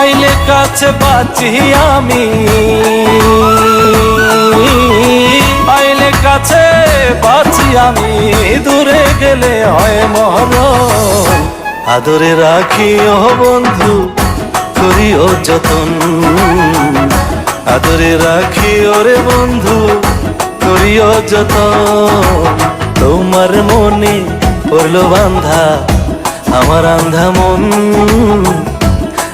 আইলে কাছে বাঁচি আমি। আইলে কাছে বাঁচি আমি। দূরে গেলে হয় মরণ আদরে রাখি রাখিও বন্ধু, করিও যতন। আদরে রাখিও রে বন্ধু, করিও যতন। তোমার মনে পড়ল বান্ধা আমার আন্ধা মন।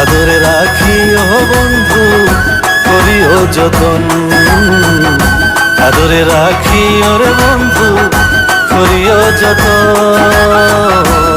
আদরে রাখিও বন্ধু করিও যতন। আদরে রাখিও রে বন্ধু করিও যতন।